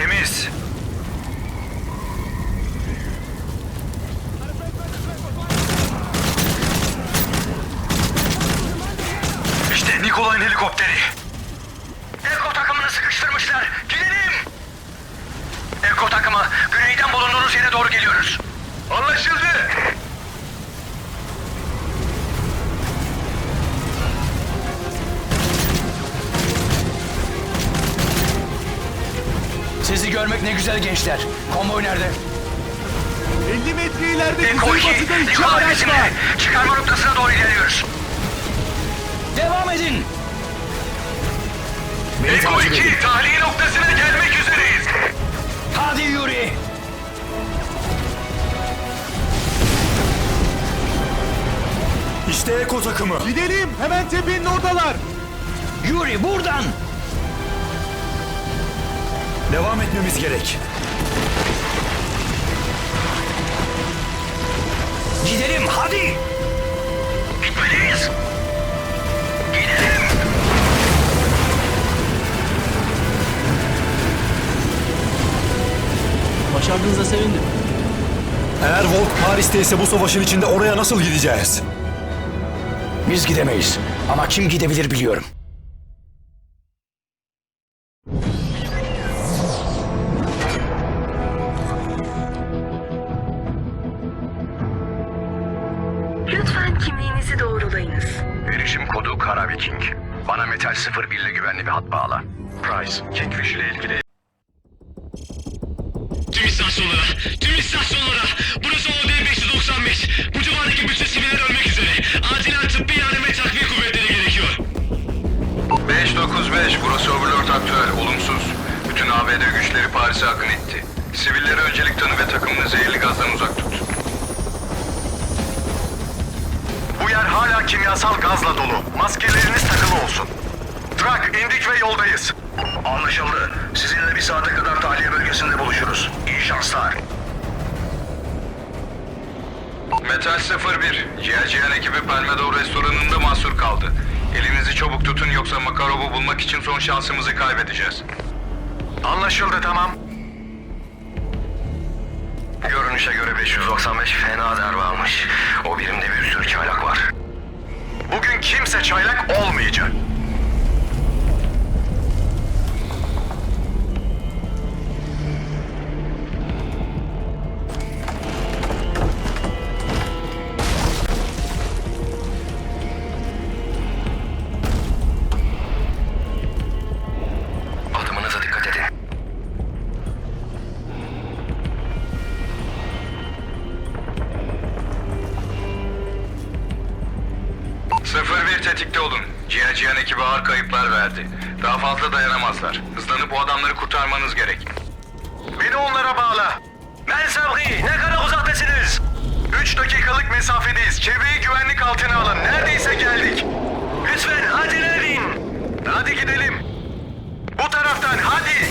Temiz. İşte Nikolay'ın helikopteri. Eko takımını sıkıştırmışlar. Gidelim. Eko takımı güneyden bulunduğunuz yere doğru geliyoruz. Anlaşıldı. Sizi görmek ne güzel gençler. Konvoy nerede? 50 metre ileride Eko kuzey 2, batıda iki araç var. Çıkarma noktasına doğru ilerliyoruz. Devam edin. Eko 2, tahliye noktasına gelmek üzereyiz. Hadi Yuri. İşte Eko takımı. Gidelim hemen tepenin oradalar. Yuri buradan. Devam etmemiz gerek. Gidelim hadi. Gitmeliyiz. Gidelim. Başardığınıza sevindim. Eğer Volk Paris'teyse bu savaşın içinde oraya nasıl gideceğiz? Biz gidemeyiz. Ama kim gidebilir biliyorum. Kimliğinizi doğrulayınız. Erişim kodu Kara Viking. Bana Metal 01 ile güvenli bir hat bağla. Price, Kingfish ile ilgili Tüm istasyonlara, tüm istasyonlara. Burası OD 595. Bu civardaki bütün siviller ölmek üzere. Acilen tıbbi yardım ve takviye kuvvetleri gerekiyor. 595, burası Overlord aktüel, olumsuz. Bütün ABD güçleri Paris'e akın etti. Sivillere öncelik tanı ve takımını zehirli gazdan uzak tut. Yer hala kimyasal gazla dolu. Maskeleriniz takılı olsun. Trak, indik ve yoldayız. Anlaşıldı. Sizinle bir saate kadar tahliye bölgesinde buluşuruz. İyi şanslar. Metal 01, Ciğerciyen ekibi Palmedo restoranında mahsur kaldı. Elinizi çabuk tutun yoksa Makarov'u bulmak için son şansımızı kaybedeceğiz. Anlaşıldı tamam. Görünüşe göre 595 fena darbe almış. O birimde bir sürü çaylak var. Bugün kimse çaylak olmayacak. 01 tetikte olun. Cihan Cihan ekibi ağır kayıplar verdi. Daha fazla dayanamazlar. Hızlanıp bu adamları kurtarmanız gerek. Beni onlara bağla. Ben Sabri, ne kadar uzaktasınız? 3 dakikalık mesafedeyiz. Çevreyi güvenlik altına alın. Neredeyse geldik. Lütfen acele edin. Hadi gidelim. Bu taraftan hadi.